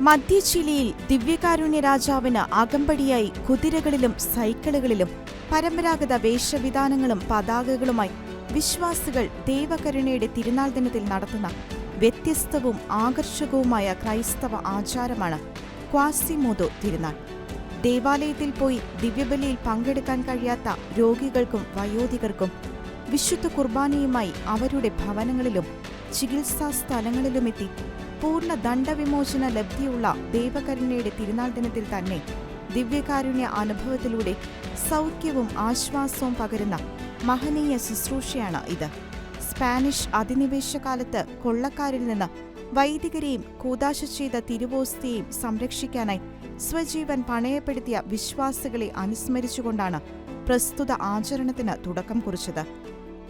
മധ്യ ചിലിയിൽ ദിവ്യകാരുണ്യ രാജാവിന് അകമ്പടിയായി കുതിരകളിലും സൈക്കിളുകളിലും പരമ്പരാഗത വേഷവിധാനങ്ങളും പതാകകളുമായി വിശ്വാസികൾ ദേവകരുണയുടെ തിരുനാൾ ദിനത്തിൽ നടത്തുന്ന വ്യത്യസ്തവും ആകർഷകവുമായ ക്രൈസ്തവ ആചാരമാണ് ക്വാസിമോദോ തിരുനാൾ. ദേവാലയത്തിൽ പോയി ദിവ്യബലിയിൽ പങ്കെടുക്കാൻ കഴിയാത്ത രോഗികൾക്കും വയോധികർക്കും വിശുദ്ധ കുർബാനയുമായി അവരുടെ ഭവനങ്ങളിലും ചികിത്സാ സ്ഥലങ്ങളിലുമെത്തി പൂർണ ദണ്ഡവിമോചന ലബ്ധിയുള്ള ദേവകരുണയുടെ തിരുനാൾ ദിനത്തിൽ തന്നെ ദിവ്യകാരുണ്യ അനുഭവത്തിലൂടെ സൗഖ്യവും ആശ്വാസവും പകരുന്ന മഹനീയ ശുശ്രൂഷയാണ് ഇത്. സ്പാനിഷ് അധിനിവേശ കാലത്ത് കൊള്ളക്കാരിൽ നിന്ന് വൈദികരെയും കൂതാശ ചെയ്ത തിരുവോസ്തിയെയും സംരക്ഷിക്കാനായി സ്വജീവൻ പണയപ്പെടുത്തിയ വിശ്വാസികളെ അനുസ്മരിച്ചുകൊണ്ടാണ് പ്രസ്തുത ആചരണത്തിന് തുടക്കം കുറിച്ചത്.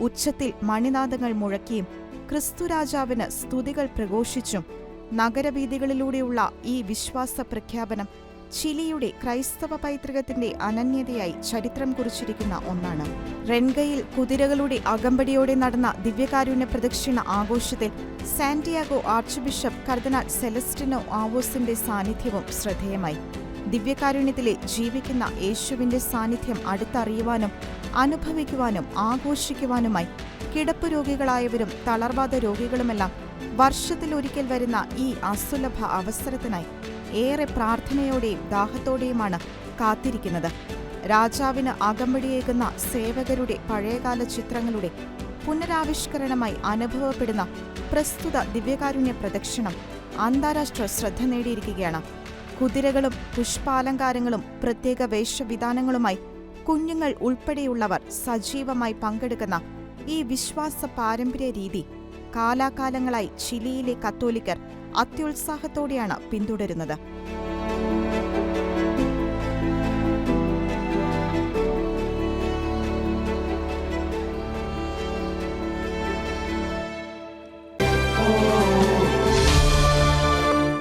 ഉച്ചത്തിൽ മണിനാദങ്ങൾ മുഴക്കിയും ക്രിസ്തുരാജാവിന് സ്തുതികൾ പ്രഘോഷിച്ചും നഗരവീഥികളിലൂടെയുള്ള ഈ വിശ്വാസ പ്രഖ്യാപനം ചിലിയുടെ ക്രൈസ്തവ പൈതൃകത്തിന്റെ അനന്യതയായി ചരിത്രം കുറിച്ചിരിക്കുന്ന ഒന്നാണ്. റെൻഗയിൽ കുതിരകളുടെ അകമ്പടിയോടെ നടന്ന ദിവ്യകാരുണ്യ പ്രദക്ഷിണ ആഘോഷത്തിൽ സാന്റിയാഗോ ആർച്ച് ബിഷപ്പ് കർദിനാൾ സെലസ്റ്റിനോ ആവോസിന്റെ സാന്നിധ്യവും ശ്രദ്ധേയമായി. ദിവ്യകാരുണ്യത്തിലെ ജീവിക്കുന്ന യേശുവിന്റെ സാന്നിധ്യം അടുത്തറിയുവാനും അനുഭവിക്കുവാനും ആഘോഷിക്കുവാനുമായി കിടപ്പ് രോഗികളായവരും തളർവാദ രോഗികളുമെല്ലാം വർഷത്തിലൊരിക്കൽ വരുന്ന ഈ അസുലഭ അവസരത്തിനായി ഏറെ പ്രാർത്ഥനയോടെയും ദാഹത്തോടെയുമാണ് കാത്തിരിക്കുന്നത്. രാജാവിന് അകമ്പടിയേകുന്ന സേവകരുടെ പഴയകാല ചിത്രങ്ങളുടെ പുനരാവിഷ്കരണമായി അനുഭവപ്പെടുന്ന പ്രസ്തുത ദിവ്യകാരുണ്യ പ്രദക്ഷിണം അന്താരാഷ്ട്ര ശ്രദ്ധ നേടിയിരിക്കുകയാണ്. കുതിരകളും പുഷ്പാലങ്കാരങ്ങളും പ്രത്യേക വേഷവിധാനങ്ങളുമായി കുഞ്ഞുങ്ങൾ ഉൾപ്പെടെയുള്ളവർ സജീവമായി പങ്കെടുക്കുന്ന ഈ വിശ്വാസ പാരമ്പര്യ രീതി കാലാകാലങ്ങളായി ചിലിയിലെ കത്തോലിക്കർ അത്യുത്സാഹത്തോടെയാണ് പിന്തുടരുന്നത്.